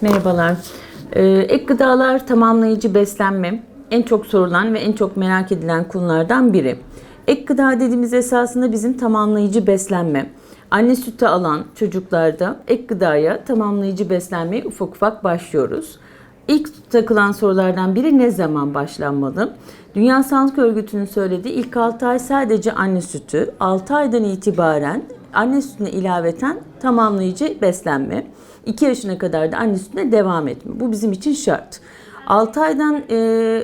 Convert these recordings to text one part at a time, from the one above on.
Merhabalar. Ee, ek gıdalar tamamlayıcı beslenme en çok sorulan ve en çok merak edilen konulardan biri. Ek gıda dediğimiz esasında bizim tamamlayıcı beslenme. Anne sütü alan çocuklarda ek gıdaya tamamlayıcı beslenmeye ufak ufak başlıyoruz. İlk takılan sorulardan biri ne zaman başlanmalı? Dünya Sağlık Örgütü'nün söylediği ilk 6 ay sadece anne sütü, 6 aydan itibaren anne sütüne ilaveten tamamlayıcı beslenme. 2 yaşına kadar da anne sütüne devam etme. Bu bizim için şart. 6 aydan e,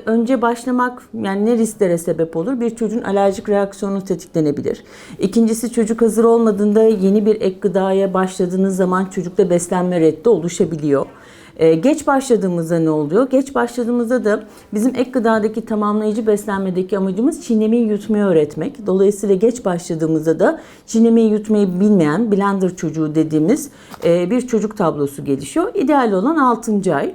önce başlamak yani ne risklere sebep olur? Bir çocuğun alerjik reaksiyonu tetiklenebilir. İkincisi çocuk hazır olmadığında yeni bir ek gıdaya başladığınız zaman çocukta beslenme reddi oluşabiliyor. Ee, geç başladığımızda ne oluyor? Geç başladığımızda da bizim ek gıdadaki tamamlayıcı beslenmedeki amacımız çiğnemeyi yutmayı öğretmek. Dolayısıyla geç başladığımızda da çiğnemeyi yutmayı bilmeyen blender çocuğu dediğimiz e, bir çocuk tablosu gelişiyor. İdeal olan 6. ay.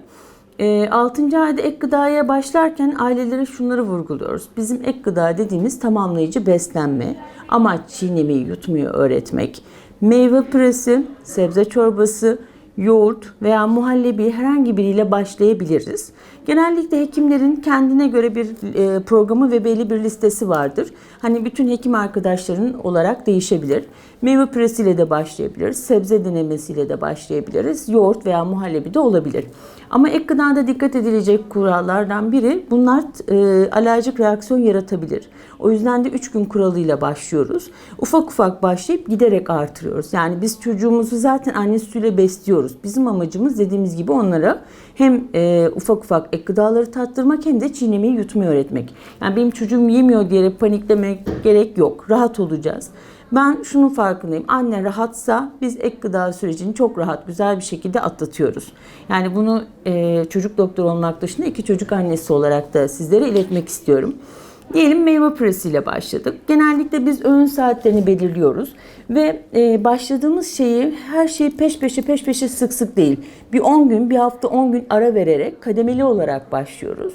6. ayda ek gıdaya başlarken ailelere şunları vurguluyoruz. Bizim ek gıda dediğimiz tamamlayıcı beslenme, amaç çiğnemeyi yutmayı öğretmek. Meyve püresi, sebze çorbası, yoğurt veya muhallebi herhangi biriyle başlayabiliriz. Genellikle hekimlerin kendine göre bir e, programı ve belli bir listesi vardır. Hani bütün hekim arkadaşların olarak değişebilir. Meyve püresiyle de başlayabiliriz. Sebze denemesiyle de başlayabiliriz. Yoğurt veya muhallebi de olabilir. Ama ek gıdada dikkat edilecek kurallardan biri bunlar e, alerjik reaksiyon yaratabilir. O yüzden de 3 gün kuralıyla başlıyoruz. Ufak ufak başlayıp giderek artırıyoruz. Yani biz çocuğumuzu zaten anne sütüyle besliyoruz. Bizim amacımız dediğimiz gibi onlara hem e, ufak ufak ek gıdaları tattırmak hem de çiğnemeyi yutmayı öğretmek. Yani benim çocuğum yemiyor diyerek paniklemek gerek yok. Rahat olacağız. Ben şunun farkındayım. Anne rahatsa biz ek gıda sürecini çok rahat, güzel bir şekilde atlatıyoruz. Yani bunu e, çocuk doktoru olmak dışında iki çocuk annesi olarak da sizlere iletmek istiyorum. Diyelim meyve püresiyle başladık. Genellikle biz öğün saatlerini belirliyoruz ve e, başladığımız şeyi her şeyi peş peşe peş peşe sık sık değil. Bir 10 gün, bir hafta 10 gün ara vererek kademeli olarak başlıyoruz.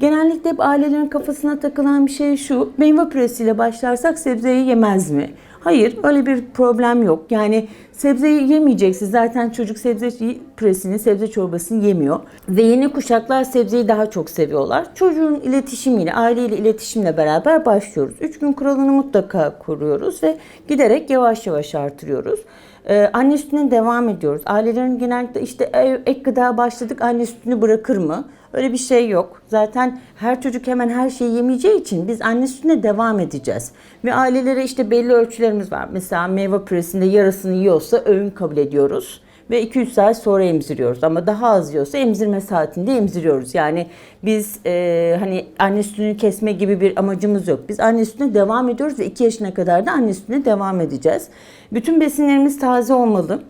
Genellikle hep ailelerin kafasına takılan bir şey şu. Meyve püresiyle başlarsak sebzeyi yemez mi? Hayır öyle bir problem yok. Yani sebzeyi yemeyeceksiniz. Zaten çocuk sebze püresini, sebze çorbasını yemiyor. Ve yeni kuşaklar sebzeyi daha çok seviyorlar. Çocuğun iletişimiyle, aileyle iletişimle beraber başlıyoruz. Üç gün kuralını mutlaka kuruyoruz ve giderek yavaş yavaş artırıyoruz. Ee, anne sütüne devam ediyoruz. Ailelerin genellikle işte ek gıda başladık anne sütünü bırakır mı? Öyle bir şey yok. Zaten her çocuk hemen her şeyi yemeyeceği için biz anne sütüne devam edeceğiz. Ve ailelere işte belli ölçülerimiz var. Mesela meyve püresinde yarısını yiyorsa öğün kabul ediyoruz. Ve 2-3 saat sonra emziriyoruz. Ama daha az yiyorsa emzirme saatinde emziriyoruz. Yani biz e, hani anne sütünü kesme gibi bir amacımız yok. Biz anne sütüne devam ediyoruz ve 2 yaşına kadar da anne sütüne devam edeceğiz. Bütün besinlerimiz taze olmalı.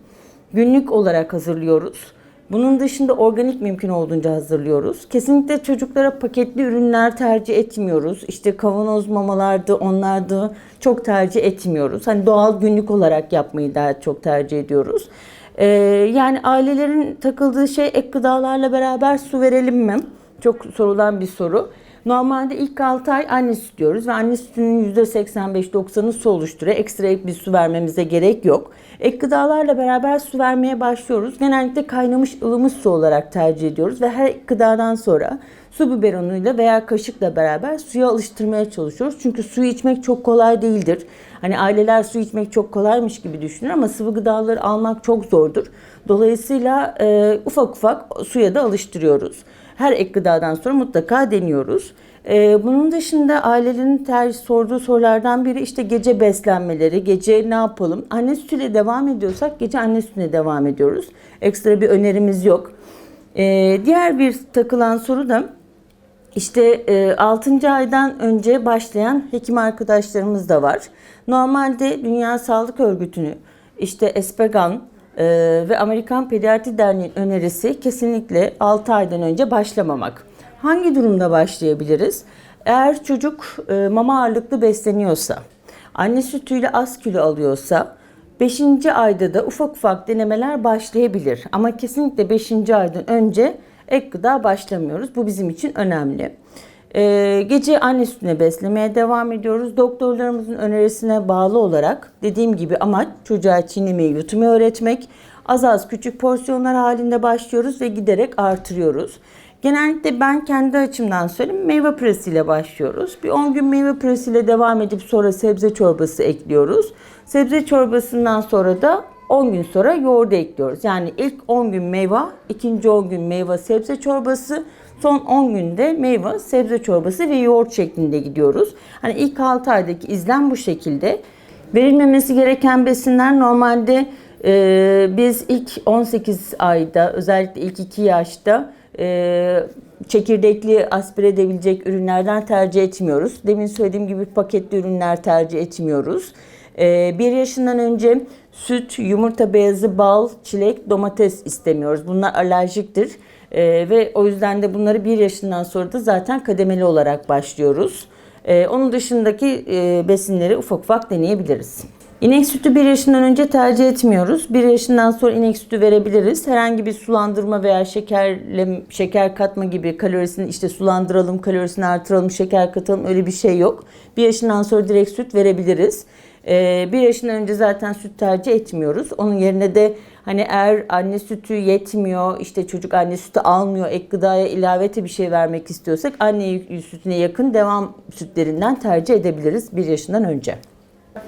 Günlük olarak hazırlıyoruz. Bunun dışında organik mümkün olduğunca hazırlıyoruz. Kesinlikle çocuklara paketli ürünler tercih etmiyoruz. İşte kavanoz mamalardı, onlardı çok tercih etmiyoruz. Hani doğal günlük olarak yapmayı daha çok tercih ediyoruz. Ee, yani ailelerin takıldığı şey ek gıdalarla beraber su verelim mi? Çok sorulan bir soru. Normalde ilk 6 ay anne sütü diyoruz ve anne sütünün %85-90'ı su oluşturuyor. Ekstra ek bir su vermemize gerek yok. Ek gıdalarla beraber su vermeye başlıyoruz. Genellikle kaynamış ılımış su olarak tercih ediyoruz ve her ek gıdadan sonra su biberonuyla veya kaşıkla beraber suya alıştırmaya çalışıyoruz. Çünkü suyu içmek çok kolay değildir. Hani aileler su içmek çok kolaymış gibi düşünür ama sıvı gıdaları almak çok zordur. Dolayısıyla e, ufak ufak suya da alıştırıyoruz. Her ek gıdadan sonra mutlaka deniyoruz. Ee, bunun dışında ailelerin tercih sorduğu sorulardan biri işte gece beslenmeleri, gece ne yapalım? Anne sütüyle devam ediyorsak gece anne sütüne devam ediyoruz. Ekstra bir önerimiz yok. Ee, diğer bir takılan soru da işte e, 6. aydan önce başlayan hekim arkadaşlarımız da var. Normalde Dünya Sağlık Örgütü'nü işte Espegan e, ve Amerikan Pediatri Derneği'nin önerisi kesinlikle 6 aydan önce başlamamak. Hangi durumda başlayabiliriz? Eğer çocuk e, mama ağırlıklı besleniyorsa, anne sütüyle az kilo alıyorsa 5. ayda da ufak ufak denemeler başlayabilir. Ama kesinlikle 5. aydan önce ek gıda başlamıyoruz. Bu bizim için önemli. Ee, gece anne sütüne beslemeye devam ediyoruz. Doktorlarımızın önerisine bağlı olarak dediğim gibi amaç çocuğa çiğnemeyi yutmayı öğretmek. Az az küçük porsiyonlar halinde başlıyoruz ve giderek artırıyoruz. Genellikle ben kendi açımdan söyleyeyim meyve püresiyle başlıyoruz. Bir 10 gün meyve püresiyle devam edip sonra sebze çorbası ekliyoruz. Sebze çorbasından sonra da 10 gün sonra yoğurdu ekliyoruz. Yani ilk 10 gün meyve, ikinci 10 gün meyve sebze çorbası, son 10 günde meyve sebze çorbası ve yoğurt şeklinde gidiyoruz. Hani ilk 6 aydaki izlem bu şekilde. Verilmemesi gereken besinler normalde e, biz ilk 18 ayda özellikle ilk 2 yaşta e, çekirdekli aspire edebilecek ürünlerden tercih etmiyoruz. Demin söylediğim gibi paketli ürünler tercih etmiyoruz. Ee, bir yaşından önce süt, yumurta beyazı, bal, çilek, domates istemiyoruz. Bunlar alerjiktir. Ee, ve o yüzden de bunları bir yaşından sonra da zaten kademeli olarak başlıyoruz. Ee, onun dışındaki e, besinleri ufak ufak deneyebiliriz. İnek sütü 1 yaşından önce tercih etmiyoruz. 1 yaşından sonra inek sütü verebiliriz. Herhangi bir sulandırma veya şekerle şeker katma gibi kalorisini işte sulandıralım, kalorisini artıralım, şeker katalım öyle bir şey yok. 1 yaşından sonra direkt süt verebiliriz. Ee, 1 yaşından önce zaten süt tercih etmiyoruz. Onun yerine de hani eğer anne sütü yetmiyor, işte çocuk anne sütü almıyor, ek gıdaya ilavete bir şey vermek istiyorsak anne sütüne yakın devam sütlerinden tercih edebiliriz 1 yaşından önce.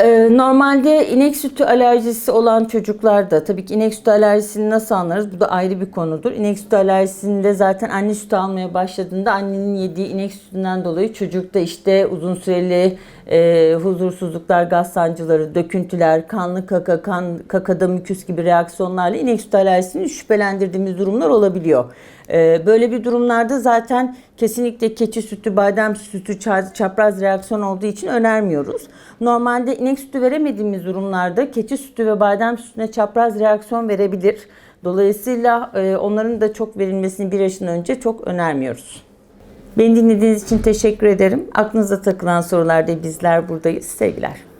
Ee, Normalde inek sütü alerjisi olan çocuklarda tabii ki inek sütü alerjisini nasıl anlarız? Bu da ayrı bir konudur. İnek sütü alerjisinde zaten anne sütü almaya başladığında annenin yediği inek sütünden dolayı çocukta işte uzun süreli e, huzursuzluklar, gaz sancıları, döküntüler, kanlı kaka, kan, kakada müküs gibi reaksiyonlarla inek sütü alerjisini şüphelendirdiğimiz durumlar olabiliyor. Ee, Böyle bir durumlarda zaten kesinlikle keçi sütü, badem sütü, ça- çapraz reaksiyon olduğu için önermiyoruz. Normalde inek sütü veremediğimiz durumlarda keçi sütü ve badem sütüne çapraz reaksiyon verebilir. Dolayısıyla e, onların da çok verilmesini bir yaşın önce çok önermiyoruz. Beni dinlediğiniz için teşekkür ederim. Aklınıza takılan sorularda bizler buradayız. Sevgiler.